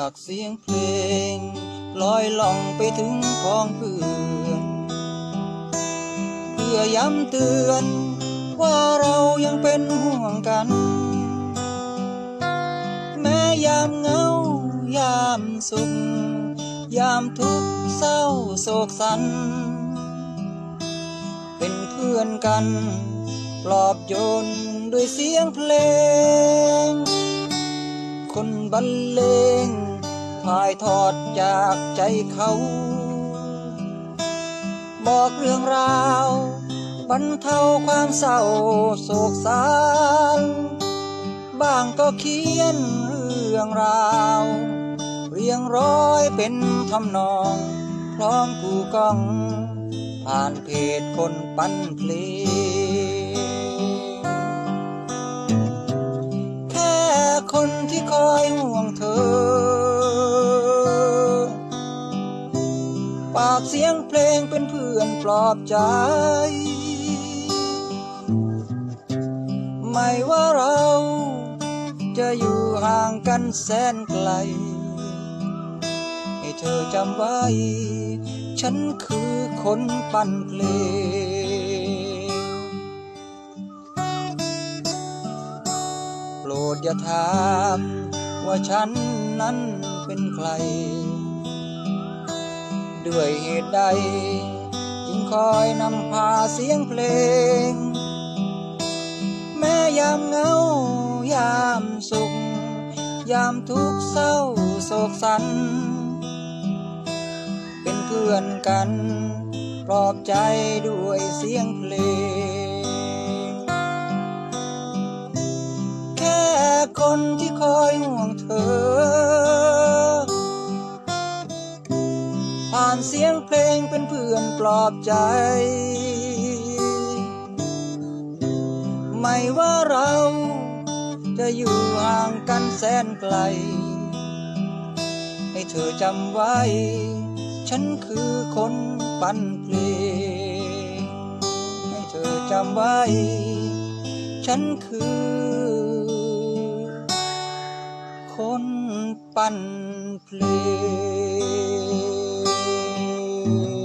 ากเสียงเพลง ลอยล่องไปถึงพ้องเพื่อน เพื่อย้ำเตือน ว่าเรายังเป็นห่วงกัน แม้ยามเหงายามสุข ยามทุกข์เศร้าโศกสัน เป็นเพื่อนกัน ปลอบโยนด้วยเสียงเพลง บรรเลงถ่ายทอดจากใจเขา บอกเรื่องราวบรรเทาความเศร้าโศกสารบ้างก็เขียนเรื่องราว เรียงร้อยเป็นทำนอง พร้อมกูกล้อง ผ่านเพจคนปั้นเพลงากเสียงเพลงเป็นเพื่อนปลอบใจ ไม่ว่าเราจะอยู่ห่างกันแสนไกล ให้เธอจำไว้ ฉันคือคนปั้นเพลงโปรดอย่าถามว่าฉันนั้นเป็นใคร ด้วยเหตุใด จึงคอยนำพาเสียงเพลง แม้ยามเหงายามสุข ยามทุกเศร้าโศกสัน เป็นเพื่อนกัน ปลอบใจด้วยเสียงเพลง เสียงเพลงเป็นเพื่อนปลอบใจ ไม่ว่าเราจะอยู่ห่างกันแสนไกล ให้เธอจำไว้ ฉันคือคนปั้นเพลง ให้เธอจำไว้ ฉันคือ คนปั้นเพลง Ooh.